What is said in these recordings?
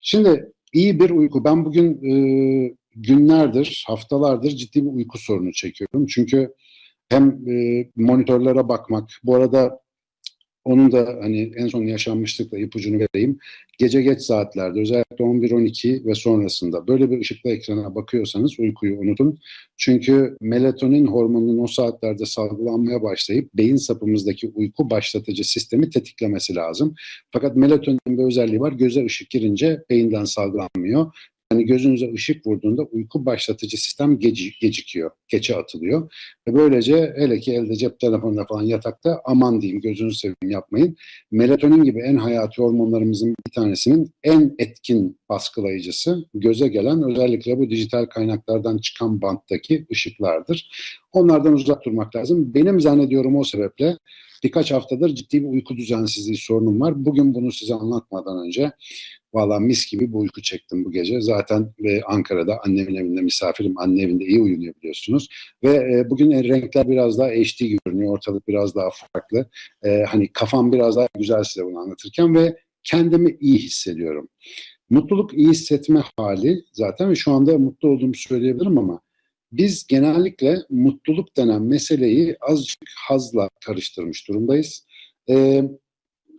Şimdi iyi bir uyku. Ben bugün e, günlerdir, haftalardır ciddi bir uyku sorunu çekiyorum. Çünkü hem e, monitörlere bakmak, bu arada onun da hani en son yaşanmışlıkla ipucunu vereyim. Gece geç saatlerde özellikle 11-12 ve sonrasında böyle bir ışıklı ekrana bakıyorsanız uykuyu unutun. Çünkü melatonin hormonunun o saatlerde salgılanmaya başlayıp beyin sapımızdaki uyku başlatıcı sistemi tetiklemesi lazım. Fakat melatonin bir özelliği var. Göze ışık girince beyinden salgılanmıyor. Yani gözünüze ışık vurduğunda uyku başlatıcı sistem geci, gecikiyor, geçe atılıyor. Ve böylece hele ki elde cep telefonunda falan yatakta aman diyeyim gözünüzü seveyim yapmayın. Melatonin gibi en hayati hormonlarımızın bir tanesinin en etkin baskılayıcısı göze gelen özellikle bu dijital kaynaklardan çıkan banttaki ışıklardır. Onlardan uzak durmak lazım. Benim zannediyorum o sebeple birkaç haftadır ciddi bir uyku düzensizliği sorunum var. Bugün bunu size anlatmadan önce Valla mis gibi bir uyku çektim bu gece. Zaten e, Ankara'da annemin evinde misafirim. Anne evinde iyi uyunuyor biliyorsunuz. Ve e, bugün e, renkler biraz daha HD görünüyor. Ortalık biraz daha farklı. E, hani kafam biraz daha güzel size bunu anlatırken ve kendimi iyi hissediyorum. Mutluluk iyi hissetme hali zaten ve şu anda mutlu olduğumu söyleyebilirim ama biz genellikle mutluluk denen meseleyi azıcık hazla karıştırmış durumdayız. E,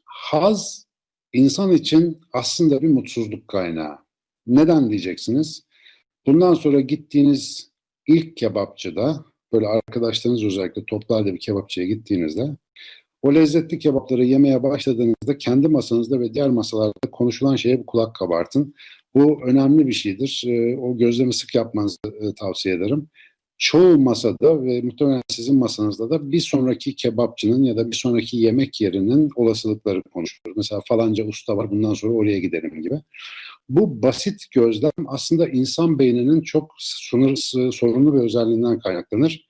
haz insan için aslında bir mutsuzluk kaynağı. Neden diyeceksiniz? Bundan sonra gittiğiniz ilk kebapçıda, böyle arkadaşlarınız özellikle toplarda bir kebapçıya gittiğinizde, o lezzetli kebapları yemeye başladığınızda kendi masanızda ve diğer masalarda konuşulan şeye bir kulak kabartın. Bu önemli bir şeydir. Ee, o gözlemi sık yapmanızı e, tavsiye ederim çoğu masada ve muhtemelen sizin masanızda da bir sonraki kebapçının ya da bir sonraki yemek yerinin olasılıkları konuşulur. Mesela falanca usta var bundan sonra oraya gidelim gibi. Bu basit gözlem aslında insan beyninin çok sınırsız, sorunlu bir özelliğinden kaynaklanır.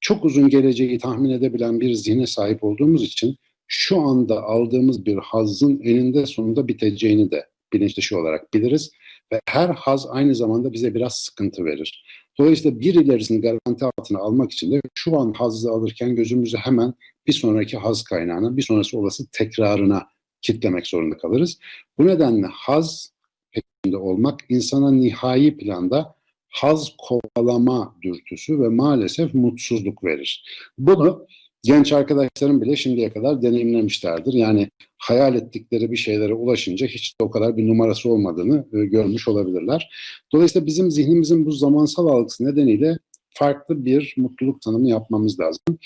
Çok uzun geleceği tahmin edebilen bir zihne sahip olduğumuz için şu anda aldığımız bir hazın eninde sonunda biteceğini de bilinç dışı olarak biliriz. Ve her haz aynı zamanda bize biraz sıkıntı verir. Dolayısıyla bir ilerisini garanti altına almak için de şu an hazzı alırken gözümüzü hemen bir sonraki haz kaynağına, bir sonrası olası tekrarına kitlemek zorunda kalırız. Bu nedenle haz peşinde olmak insana nihai planda haz kovalama dürtüsü ve maalesef mutsuzluk verir. Bunu genç arkadaşlarım bile şimdiye kadar deneyimlemişlerdir. Yani hayal ettikleri bir şeylere ulaşınca hiç de o kadar bir numarası olmadığını e, görmüş olabilirler. Dolayısıyla bizim zihnimizin bu zamansal algısı nedeniyle farklı bir mutluluk tanımı yapmamız lazım.